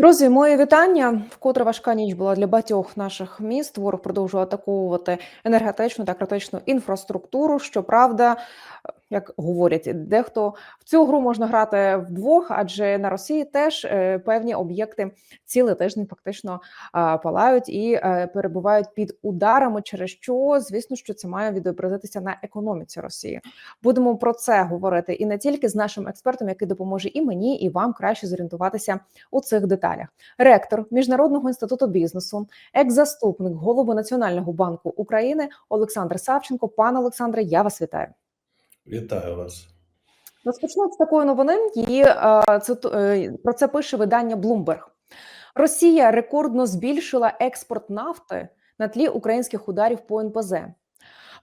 Друзі, моє вітання. Вкотре важка ніч була для багатьох наших міст. Ворог продовжує атакувати енергетичну та критичну інфраструктуру. Щоправда, як говорять, дехто в цю гру можна грати вдвох, адже на Росії теж е, певні об'єкти цілий тиждень фактично палають і е, перебувають під ударами, через що звісно, що це має відобразитися на економіці Росії. Будемо про це говорити і не тільки з нашим експертом, який допоможе і мені, і вам краще зорієнтуватися у цих деталях. Ректор міжнародного інституту бізнесу, екс-заступник голови Національного банку України Олександр Савченко. Пане Олександре, я вас вітаю. Вітаю вас. Розпочну з такої новини. Її е, е, про це пише видання Bloomberg. Росія рекордно збільшила експорт нафти на тлі українських ударів по НПЗ.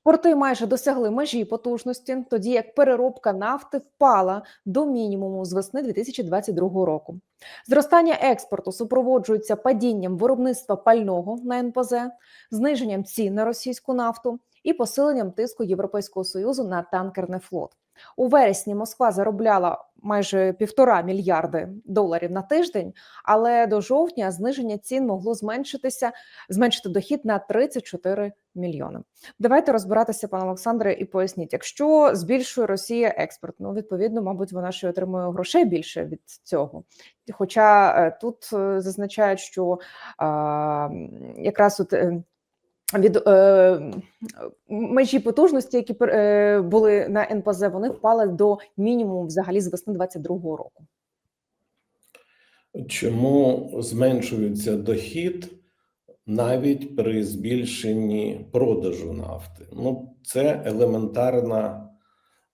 Порти майже досягли межі потужності, тоді як переробка нафти впала до мінімуму з весни 2022 року. Зростання експорту супроводжується падінням виробництва пального на НПЗ, зниженням цін на російську нафту і посиленням тиску Європейського союзу на танкерний флот. У вересні Москва заробляла майже півтора мільярди доларів на тиждень, але до жовтня зниження цін могло зменшитися, зменшити дохід на 34 мільйони. Давайте розбиратися, пане Олександре, і поясніть, якщо збільшує Росія експорт, ну відповідно, мабуть, вона ще отримує грошей більше від цього. Хоча е, тут е, зазначають, що а, якраз от. Від е, межі потужності, які е, були на НПЗ, вони впали до мінімуму взагалі з весни 22-го року. Чому зменшується дохід навіть при збільшенні продажу нафти? Ну, це елементарна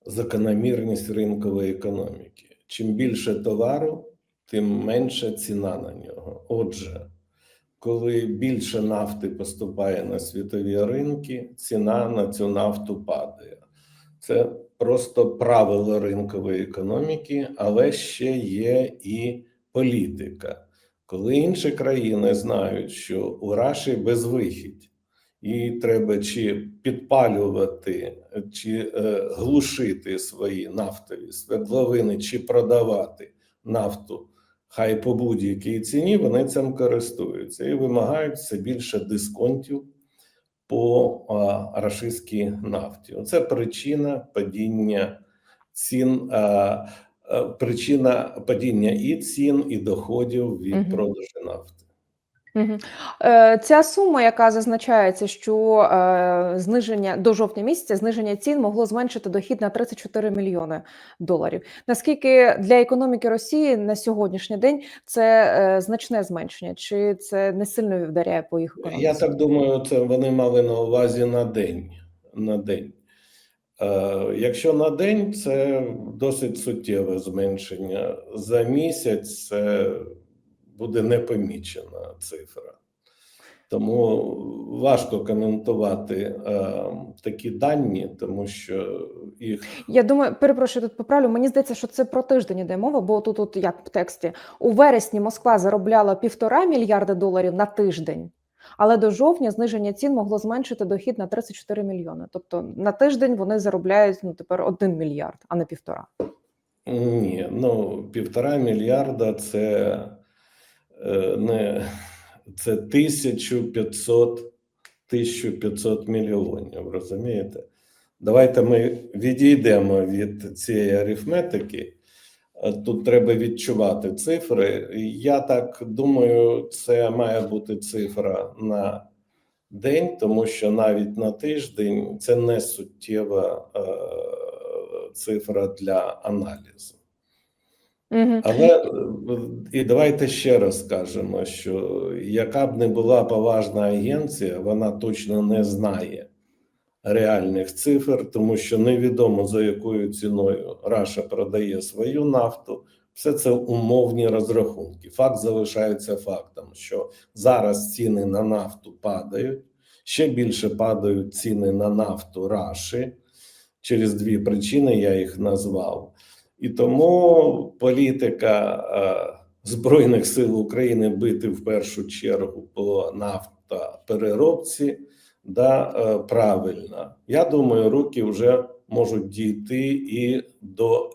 закономірність ринкової економіки. Чим більше товару, тим менша ціна на нього. Отже, коли більше нафти поступає на світові ринки, ціна на цю нафту падає. Це просто правило ринкової економіки, але ще є і політика. Коли інші країни знають, що у Раші безвихідь, і треба чи підпалювати, чи е, глушити свої нафтові свердловини, чи продавати нафту хай по будь-якій ціні вони цим користуються і вимагають все більше дисконтів по рашистській нафті. Оце причина падіння цін, причина падіння і цін, і доходів від угу. продажу нафти. Угу. Е, ця сума, яка зазначається, що е, зниження до жовтня місяця зниження цін могло зменшити дохід на 34 мільйони доларів. Наскільки для економіки Росії на сьогоднішній день це е, значне зменшення, чи це не сильно вдаряє по їх економіці? Я так думаю, це вони мали на увазі на день. На день. Е, якщо на день, це досить суттєве зменшення. За місяць це буде непомічена цифра. Тому важко коментувати е, такі дані, тому що їх Я думаю, перепрошую, тут поправлю. Мені здається, що це про тиждень іде мова, бо тут, тут як в тексті у вересні Москва заробляла півтора мільярда доларів на тиждень, але до жовтня зниження цін могло зменшити дохід на 34 мільйони. Тобто на тиждень вони заробляють ну тепер один мільярд, а не півтора. ні, ну півтора мільярда це не це 1500 1500 мільйонів. Розумієте? Давайте ми відійдемо від цієї арифметики. Е, Тут треба відчувати цифри. Я так думаю, це має бути цифра на день, тому що навіть на тиждень це не суттєва е, цифра для аналізу. Але е, і давайте ще раз скажемо, що яка б не була поважна агенція, вона точно не знає реальних цифр, тому що невідомо за якою ціною Раша продає свою нафту. Все це умовні розрахунки. Факт залишається фактом, що зараз ціни на нафту падають, ще більше падають ціни на нафту Раші через дві причини. Я їх назвав. І тому політика е, Збройних сил України бити в першу чергу по нафтопереробці, да, е, правильно. Я думаю, руки вже можуть дійти і до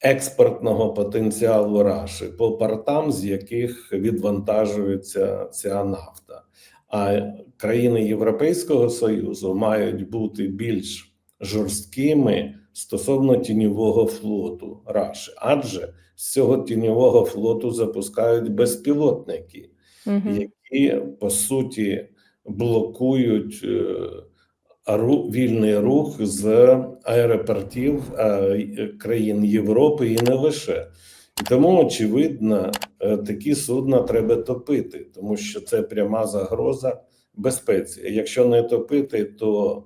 експортного потенціалу Раші по портам, з яких відвантажується ця нафта. А країни Європейського Союзу мають бути більш жорсткими стосовно тіньового флоту Раші, адже з цього тіньового флоту запускають безпілотники, Мгм. які по суті блокують е, ру- вільний рух з аеропортів е, країн Європи і не лише. І тому, очевидно, е, такі судна треба топити, тому що це пряма загроза безпеці. Якщо не топити, то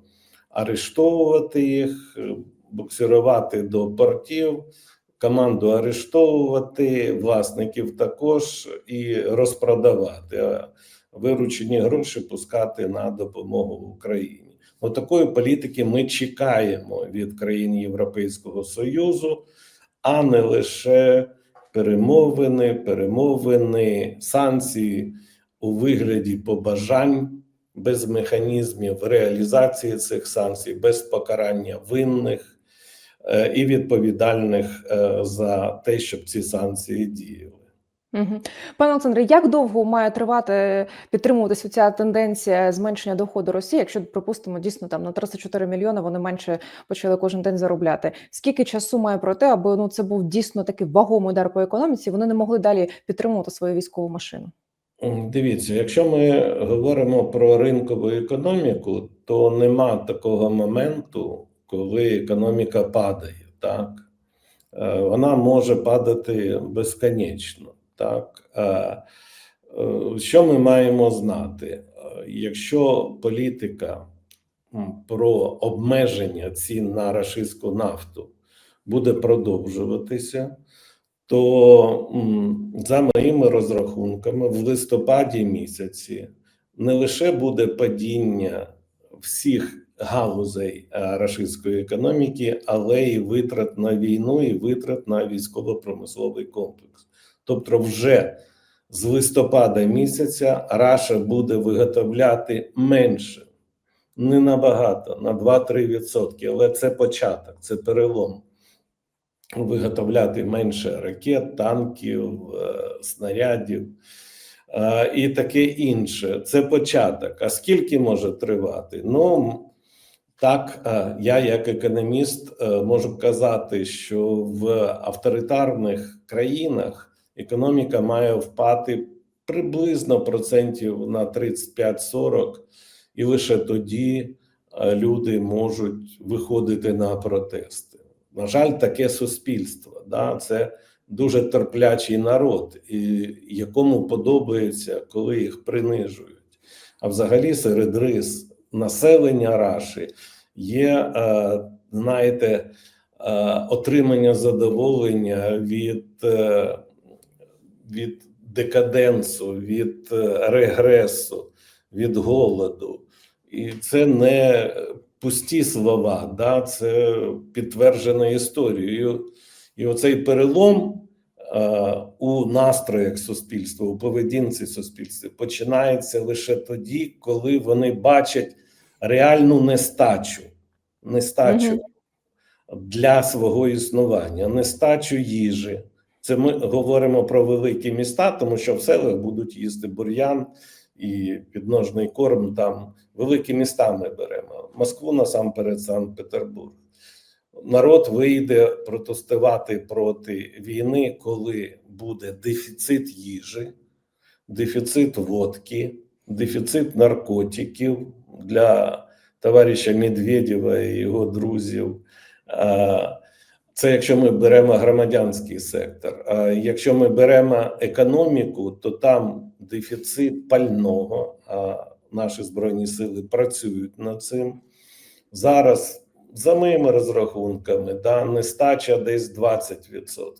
арештовувати їх, е, буксирувати до портів, команду арештовувати, власників також і розпродавати, а виручені гроші пускати на допомогу Україні. От такої політики ми чекаємо від країн Європейського Союзу, а не лише перемовини, перемовини, санкції у вигляді побажань без механізмів реалізації цих санкцій, без покарання винних і відповідальних е, за те, щоб ці санкції діяли. Пане Олександре, як довго має тривати підтримуватися ця тенденція зменшення доходу Росії, якщо припустимо дійсно там на 34 мільйони вони менше почали кожен день заробляти? Скільки часу має пройти, аби ну це був дійсно такий вагомий удар по економіці? Вони не могли далі підтримувати свою військову машину? Дивіться, якщо ми говоримо про ринкову економіку, то нема такого моменту, коли економіка падає. Так Е, вона може падати безконечно. Так Е, е, що ми маємо знати? Якщо політика про обмеження цін на рашистську нафту буде продовжуватися, то за моїми розрахунками, в листопаді місяці не лише буде падіння всіх галузей е, рашистської економіки, але і витрат на війну, і витрат на військово-промисловий комплекс. Тобто, вже з листопада місяця Раша буде виготовляти менше, не набагато, на 2-3%, але це початок, це перелом виготовляти менше ракет, танків, е, снарядів е, і таке інше. Це початок. А скільки може тривати? Ну так, е, я як економіст е, можу казати, що в авторитарних країнах економіка має впати приблизно процентів на 35-40, і лише тоді е, люди можуть виходити на протести. На жаль, таке суспільство. Да? Це дуже терплячий народ, і якому подобається, коли їх принижують. А взагалі, серед рис населення Раші є, е, знаєте, е, отримання задоволення від, е, від декаденсу, від регресу, від голоду. І це не пусті слова, да, це підтверджено історією. І оцей перелом у настроях суспільства, у поведінці суспільства починається лише тоді, коли вони бачать реальну нестачу, нестачу Мгм. для свого існування, нестачу їжі. Це ми говоримо про великі міста, тому що в селах будуть їсти бур'ян і підножний корм. Там великі міста ми беремо. Москву насамперед, Санкт-Петербург. Народ вийде протестувати проти війни, коли буде дефіцит їжі, дефіцит водки, дефіцит наркотиків для товариша Медведєва і його друзів. Це якщо ми беремо громадянський сектор. А якщо ми беремо економіку, то там дефіцит пального. А наші збройні сили працюють над цим зараз. За моїми розрахунками, да, нестача десь 20%.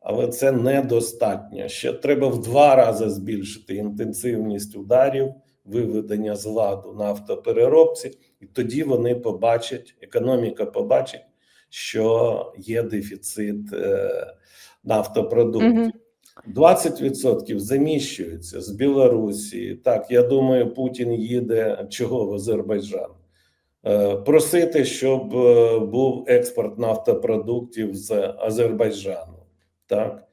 Але це недостатньо. Ще треба в два рази збільшити інтенсивність ударів, виведення з ладу нафтопереробці, і тоді вони побачать, економіка побачить, що є дефіцит е, нафтопродуктів. Мгм. 20% заміщується з Білорусі. Так, я думаю, Путін їде чого в Азербайджан. Е, просити, щоб е, був експорт нафтопродуктів з Азербайджану. Так,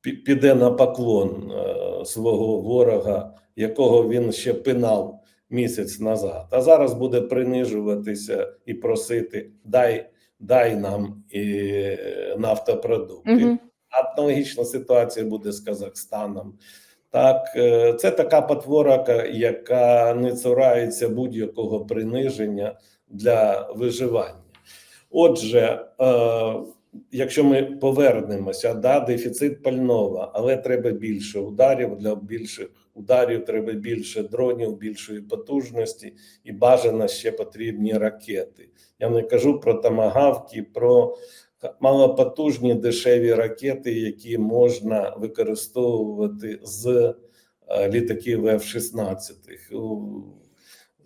піде на поклон е, свого ворога, якого він ще пинав місяць назад. А зараз буде принижуватися і просити: дай, дай нам і нафтопродукти. Мгм. Аналогічна ситуація буде з Казахстаном. Так, е, це така потвора, яка не цурається будь-якого приниження для виживання. Отже, е, якщо ми повернемося, да, дефіцит пального, але треба більше ударів. Для більших ударів треба більше дронів, більшої потужності і бажано ще потрібні ракети. Я не кажу про тамагавки, про малопотужні дешеві ракети, які можна використовувати з е, літаків F-16.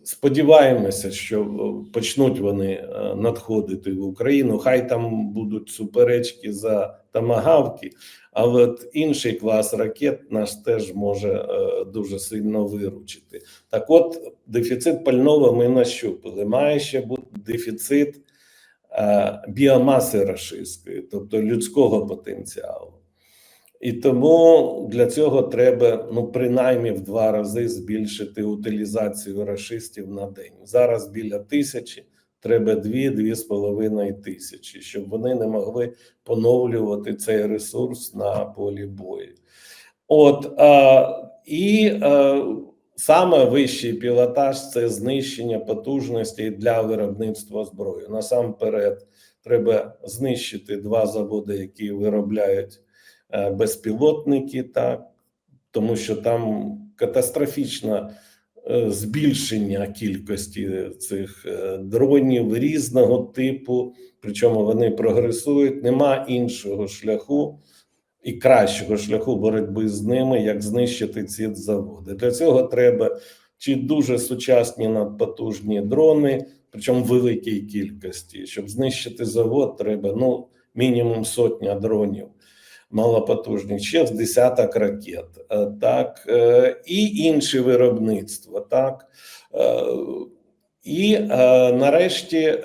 Сподіваємося, що е, почнуть вони е, надходити в Україну. Хай там будуть суперечки за тамагавки, але от інший клас ракет наш теж може е, дуже сильно виручити. Так, от дефіцит пального ми нащупали. Має ще бути дефіцит е, біомаси рашистської, тобто людського потенціалу. І тому для цього треба ну принаймні в два рази збільшити утилізацію рашистів на день. Зараз біля тисячі, треба дві-дві з половиною тисячі, щоб вони не могли поновлювати цей ресурс на полі бою. От а, і а, саме вищий пілотаж це знищення потужностей для виробництва зброї. Насамперед, треба знищити два заводи, які виробляють е, безпілотники, так тому що там катастрофічне е, збільшення кількості цих е, дронів різного типу, причому вони прогресують. Нема іншого шляху і кращого шляху боротьби з ними, як знищити ці заводи. Для цього треба чи дуже сучасні надпотужні дрони, причому в великій кількості. Щоб знищити завод, треба ну мінімум сотня дронів малопотужних, ще з десяток ракет, Е, так е, і інші виробництва, так Е, і нарешті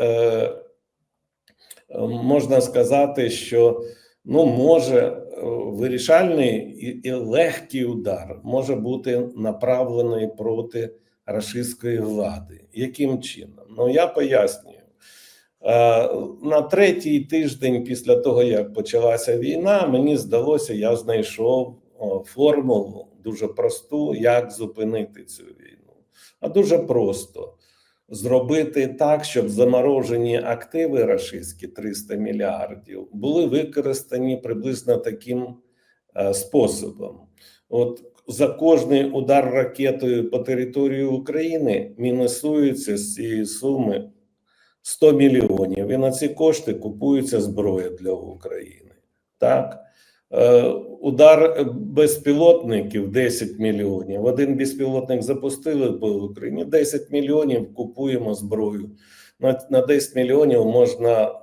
можна сказати, що ну може вирішальний і, легкий удар може бути направлений проти рашистської влади. Яким чином? Ну я пояснюю. Е, На третій тиждень після того, як почалася війна, мені здалося, я знайшов формулу дуже просту, як зупинити цю війну. А дуже просто зробити так, щоб заморожені активи рашистські 300 мільярдів були використані приблизно таким е, способом. От за кожний удар ракетою по території України мінусується з цієї суми 100 мільйонів, і на ці кошти купується зброя для України. Так, удар безпілотників 10 мільйонів. Один безпілотник запустили по Україні, 10 мільйонів купуємо зброю. На, на 10 мільйонів можна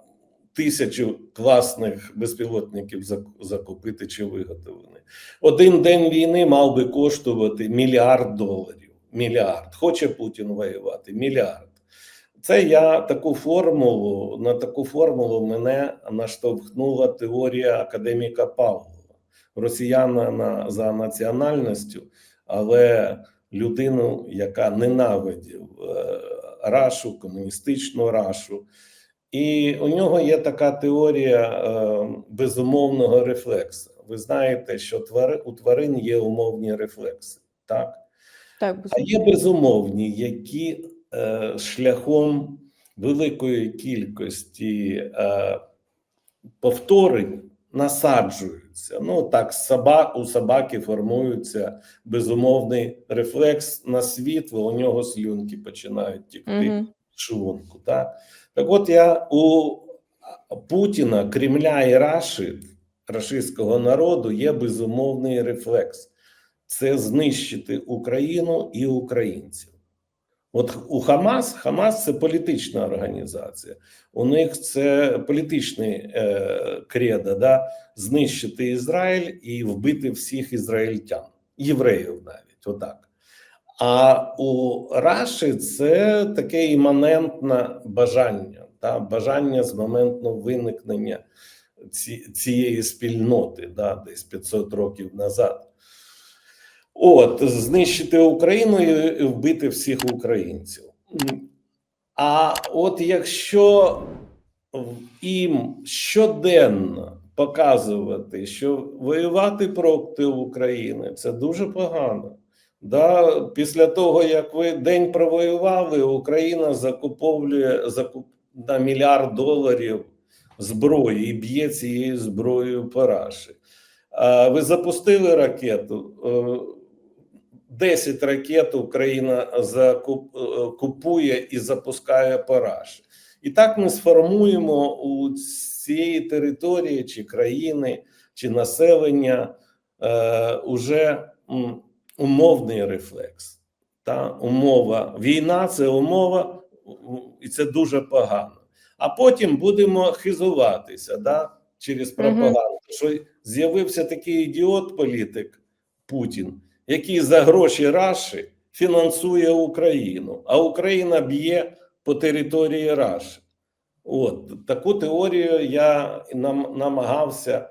тисячу класних безпілотників закупити чи виготовлені. Один день війни мав би коштувати мільярд доларів. Мільярд. Хоче Путін воювати? Мільярд. Це я таку формулу, на таку формулу мене наштовхнула теорія академіка Павлова, росіяна на, за національністю, але людину, яка ненавидів е, рашу, комуністичну рашу. І у нього є така теорія е, безумовного рефлексу. Ви знаєте, що у тварин є умовні рефлекси, так? Так, А є безумовні, які шляхом великої кількості е, повторень насаджуються. Ну так, соба, у собаки формується безумовний рефлекс на світло, у нього слюнки починають тікти Мгм. шлунку. Так? так от я у Путіна, Кремля і Раші, рашистського народу, є безумовний рефлекс це знищити Україну і українців. От у Хамас Хамас це політична організація. У них це політичний е, кредо, да? знищити Ізраїль і вбити всіх ізраїльтян, євреїв навіть отак. А у Раші це таке іманентне бажання, та бажання з моменту виникнення ці, цієї спільноти, да, десь 500 років назад. От, знищити Україну і вбити всіх українців. А от якщо їм щоденно показувати, що воювати проти України це дуже погано. Да, після того, як ви день провоювали, Україна закуповує закуп на мільярд доларів зброї і б'є цією зброєю по Раші. Ви запустили ракету. Е, 10 ракет Україна закуп, е, купує і запускає по Раші. І так ми сформуємо у цієї території, чи країни, чи населення е, уже умовний рефлекс. Та умова війна це умова, і це дуже погано. А потім будемо хизуватися да, через пропаганду, що з'явився такий ідіот, політик Путін, який за гроші Раші фінансує Україну, а Україна б'є по території Раші. От таку теорію я нам намагався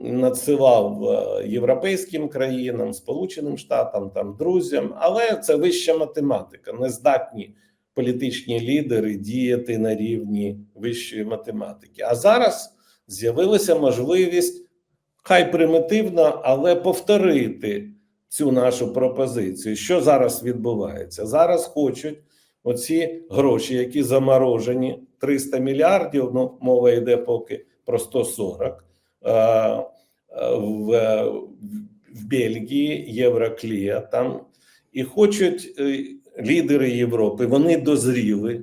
надсилав е, європейським країнам, Сполученим Штатам, там друзям, але це вища математика. Не здатні політичні лідери діяти на рівні вищої математики. А зараз з'явилася можливість, хай примітивно, але повторити цю нашу пропозицію. Що зараз відбувається? Зараз хочуть оці гроші, які заморожені 300 мільярдів. Ну, мова йде поки про 140, е, е, в, в Бельгії, Євроклія там, і хочуть е, лідери Європи, вони дозріли.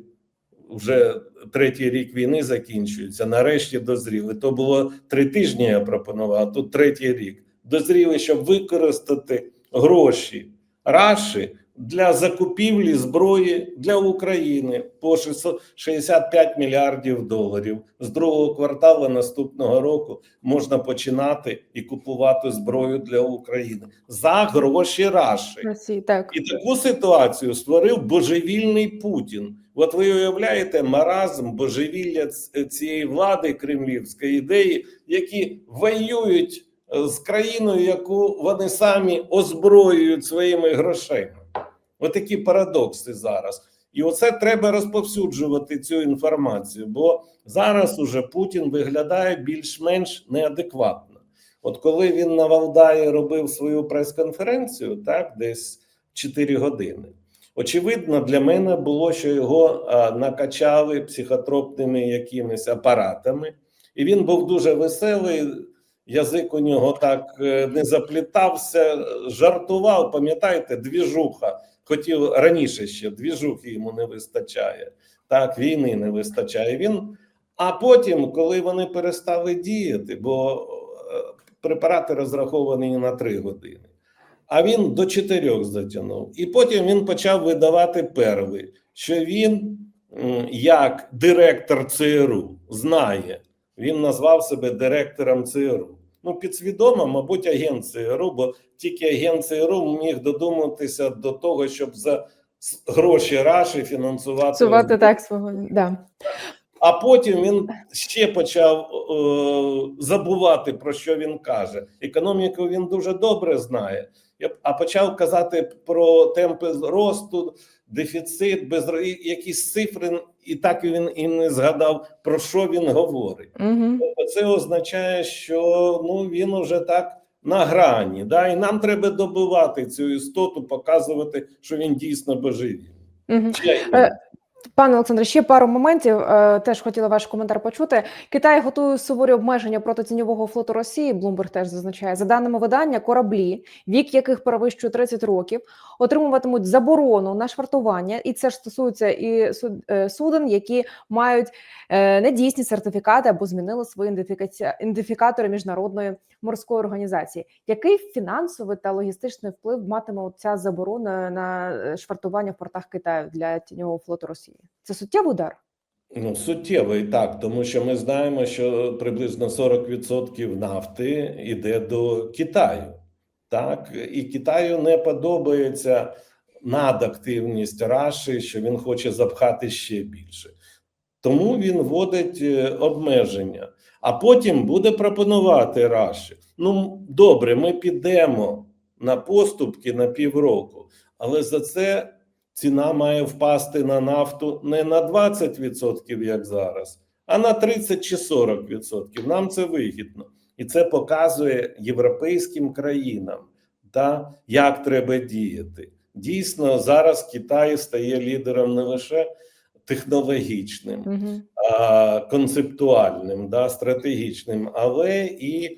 Вже третій рік війни закінчується. Нарешті дозріли. То було три тижні. Я пропонував. а Тут третій рік. Дозріли, щоб використати гроші Раші для закупівлі зброї для України по 665 мільярдів доларів. З другого кварталу наступного року можна починати і купувати зброю для України за гроші Раші. Росії, так. І таку ситуацію створив божевільний Путін. От ви уявляєте маразм божевілля цієї влади кремлівської ідеї, які воюють з країною, яку вони самі озброюють своїми грошима. Отакі парадокси зараз. І оце треба розповсюджувати цю інформацію, бо зараз уже Путін виглядає більш-менш неадекватно. От коли він на Валдаї робив свою прес-конференцію, так десь 4 години. Очевидно, для мене було, що його накачали психотропними якимись апаратами, і він був дуже веселий. Язик у нього так е, не заплітався, жартував. Пам'ятаєте, двіжуха хотів раніше ще двіжухи йому не вистачає. Так, війни не вистачає. Він а потім, коли вони перестали діяти, бо е, препарати розраховані на 3 години, а він до 4 затягнув. І потім він почав видавати перли, що він, як директор ЦРУ, знає, він назвав себе директором ЦРУ. Ну, підсвідомо, мабуть, агент ЦРУ, бо тільки агент ЦРУ міг додуматися до того, щоб за гроші Раші фінансувати. Сувати так свого. Да. А потім він ще почав е, забувати про що він каже. Економіку він дуже добре знає. А почав казати про темпи росту, дефіцит, без якісь цифри, і так він і не згадав про що він говорить. Угу. Тобто Це означає, що ну він уже так на грані. Да? І нам треба добивати цю істоту, показувати, що він дійсно божевільний. Угу. Пане Олександре, ще пару моментів. Е, Теж хотіла ваш коментар почути. Китай готує суворі обмеження проти тіньового флоту Росії. Блумберг теж зазначає за даними видання, кораблі, вік яких перевищує 30 років, отримуватимуть заборону на швартування, і це ж стосується і суд- е, суден, які мають е, недійсні сертифікати або змінили свої ідентифікатори міжнародної морської організації. Який фінансовий та логістичний вплив матиме ця заборона на швартування в портах Китаю для тіньового флоту Росії? Це суттєвий удар. Ну, суттєвий так, тому що ми знаємо, що приблизно 40% нафти йде до Китаю. Так, і Китаю не подобається надактивність Раші, що він хоче запхати ще більше. Тому він вводить е, обмеження, а потім буде пропонувати Раші. Ну, добре, ми підемо на поступки на півроку, але за це ціна має впасти на нафту не на 20%, як зараз, а на 30 чи 40%. Нам це вигідно. І це показує європейським країнам, та, як треба діяти. Дійсно, зараз Китай стає лідером не лише технологічним, а, концептуальним, да, стратегічним, але і е,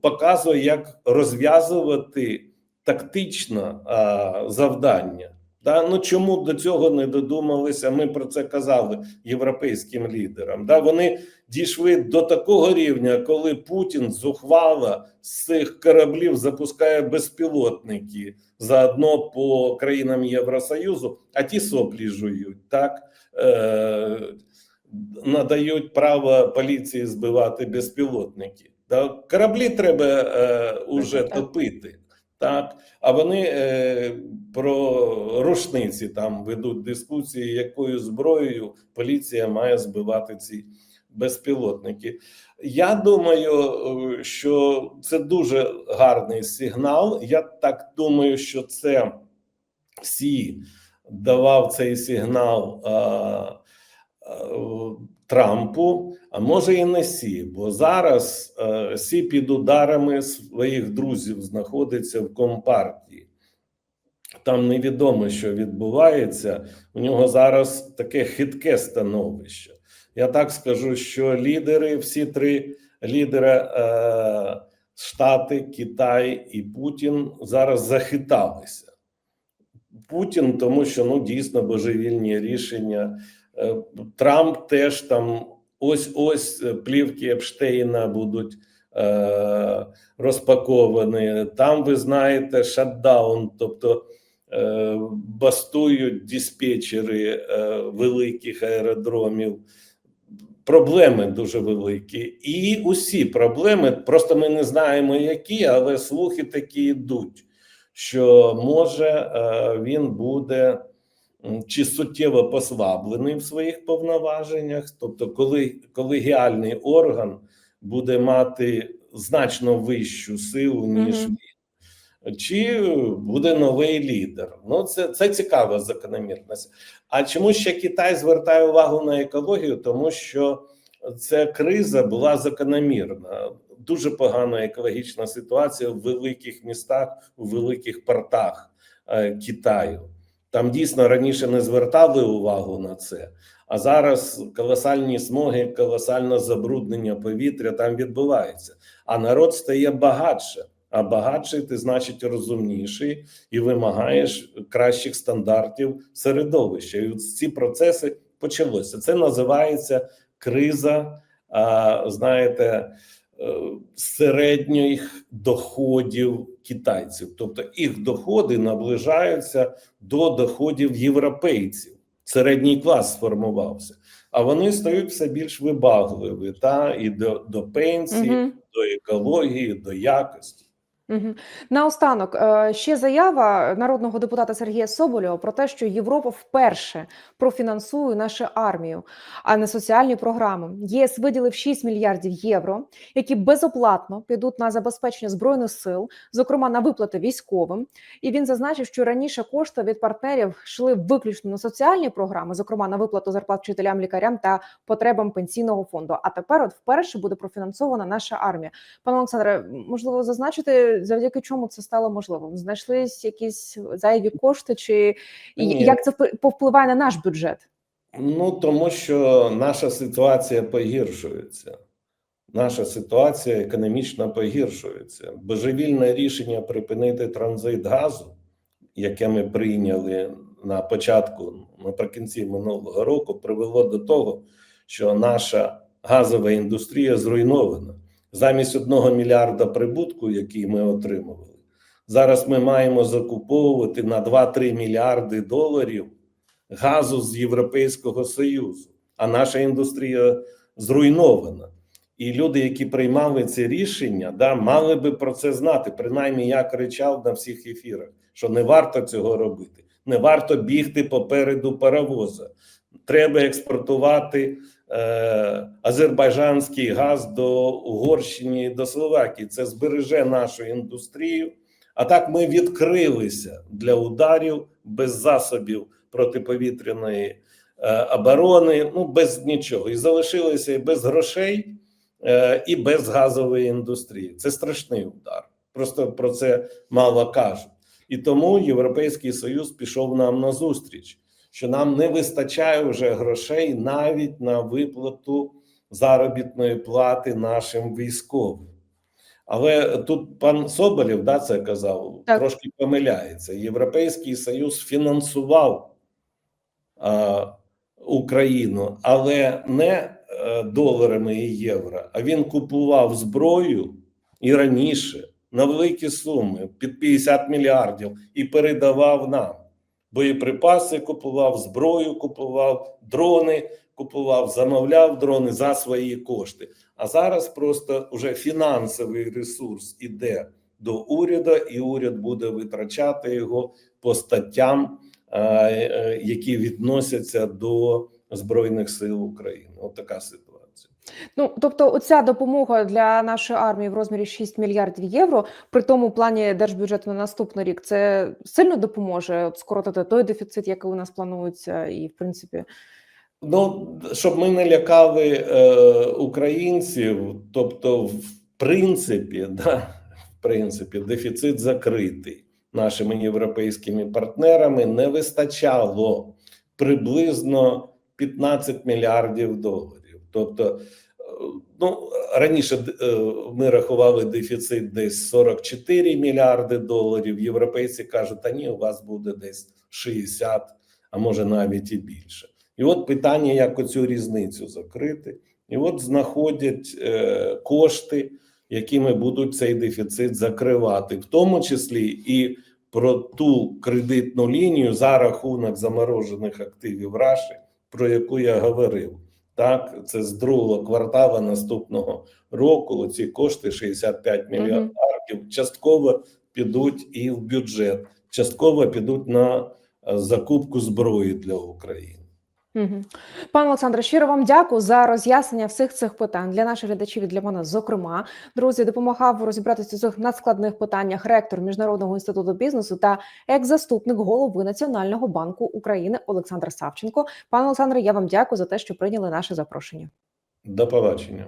показує, як розв'язувати тактично а, завдання. Да? Ну чому до цього не додумалися? Ми про це казали європейським лідерам. Да? Вони дійшли до такого рівня, коли Путін зухвало з цих кораблів запускає безпілотники заодно по країнам Євросоюзу, а ті соплі жують. Так е, надають право поліції збивати безпілотники. Да? Кораблі треба е, уже топити. Так, а вони е, про рушниці там ведуть дискусії, якою зброєю поліція має збивати ці безпілотники. Я думаю, е, що це дуже гарний сигнал. Я так думаю, що це всі давав цей сигнал а, а, Трампу, а може і не сі, бо зараз а, сі під ударами своїх друзів знаходиться в компартії. Там невідомо, що відбувається. У нього зараз таке хитке становище. Я так скажу, що лідери, всі три лідери е, Штати, Китай і Путін зараз захиталися. Путін, тому що ну дійсно божевільні рішення. Е, Трамп теж там ось ось е, плівки Епштейна будуть е, розпаковані. Там ви знаєте шатдаун, тобто е, бастують диспетчери е, великих аеродромів. Проблеми дуже великі, і усі проблеми. Просто ми не знаємо, які, але слухи такі йдуть що може е, він буде чи суттєво послаблений в своїх повноваженнях, тобто, коли колегіальний орган буде мати значно вищу силу, ніж він, чи буде новий лідер. Ну, це, це цікава закономірність. А чому ще Китай звертає увагу на екологію? Тому що ця криза була закономірна. Дуже погана екологічна ситуація в великих містах, у великих портах е, Китаю. Там дійсно раніше не звертали увагу на це. А зараз колосальні смоги, колосальне забруднення повітря там відбувається. А народ стає багатше. А багатший ти значить розумніший і вимагаєш кращих стандартів середовища. І ці процеси почалося. Це називається криза. Знаєте, е, середніх доходів китайців, тобто їх доходи наближаються до доходів європейців. Середній клас сформувався, а вони стають все більш вибагливі та і до, до пенсії, Угу. до екології, до якості. Угу. Наостанок е, ще заява народного депутата Сергія Соболєва про те, що Європа вперше профінансує нашу армію, а не соціальні програми. ЄС виділив 6 мільярдів євро, які безоплатно підуть на забезпечення збройних сил, зокрема на виплати військовим. І він зазначив, що раніше кошти від партнерів йшли виключно на соціальні програми, зокрема на виплату зарплат вчителям, лікарям та потребам пенсійного фонду. А тепер, от вперше, буде профінансована наша армія. Пане Олександре, можливо, зазначити, завдяки чому це стало можливим? Знайшлись якісь зайві кошти, чи Ні. як це впли- повпливає на наш бюджет? Ну тому що наша ситуація погіршується. Наша ситуація економічно погіршується. Божевільне рішення припинити транзит газу, яке ми прийняли на початку, наприкінці минулого року, привело до того, що наша газова індустрія зруйнована. Замість одного мільярда прибутку, який ми отримували, зараз ми маємо закуповувати на 2-3 мільярди доларів газу з Європейського Союзу, а наша індустрія зруйнована. І люди, які приймали це рішення, да, мали би про це знати. Принаймні, я кричав на всіх ефірах, що не варто цього робити. Не варто бігти попереду паровоза. Треба експортувати азербайджанський газ до Угорщини, до Словакії. Це збереже нашу індустрію. А так ми відкрилися для ударів без засобів протиповітряної е, оборони, ну без нічого, і залишилися і без грошей, е, і без газової індустрії. Це страшний удар. Просто про це мало кажуть. І тому Європейський Союз пішов нам на зустріч, що нам не вистачає вже грошей навіть на виплату заробітної плати нашим військовим. Але тут пан Соболєв да, це казав, Так. трошки помиляється. Європейський Союз фінансував а, Україну, але не е, доларами і євро, а він купував зброю і раніше на великі суми під 50 мільярдів і передавав нам. Боєприпаси купував, зброю купував, дрони купував, замовляв дрони за свої кошти. А зараз просто вже фінансовий ресурс іде до уряду, і уряд буде витрачати його по статтям, е, е, які відносяться до Збройних сил України. От така ситуація. Ну тобто, оця допомога для нашої армії в розмірі 6 мільярдів євро при тому плані держбюджету на наступний рік це сильно допоможе скоротити той дефіцит, який у нас планується, і в принципі. Ну, щоб ми не лякали е, українців, тобто, в принципі, да, в принципі, дефіцит закритий нашими європейськими партнерами не вистачало приблизно 15 мільярдів доларів. Тобто, е, ну раніше е, ми рахували дефіцит десь 44 мільярди доларів. Європейці кажуть, та ні, у вас буде десь 60, а може навіть і більше. І от питання, як оцю різницю закрити, і от знаходять е, кошти, якими будуть цей дефіцит закривати, в тому числі і про ту кредитну лінію за рахунок заморожених активів Раші, про яку я говорив. Так, це з другого квартала наступного року. Ці кошти 65 Мгм. мільярдів частково підуть і в бюджет, частково підуть на е, закупку зброї для України. Пане Олександре, щиро вам дякую за роз'яснення всіх цих питань для наших глядачів і для мене. Зокрема, друзі, допомагав розібратися в цих надскладних питаннях ректор міжнародного інституту бізнесу та екс-заступник голови Національного банку України Олександр Савченко. Пане Олександре, я вам дякую за те, що прийняли наше запрошення. До побачення.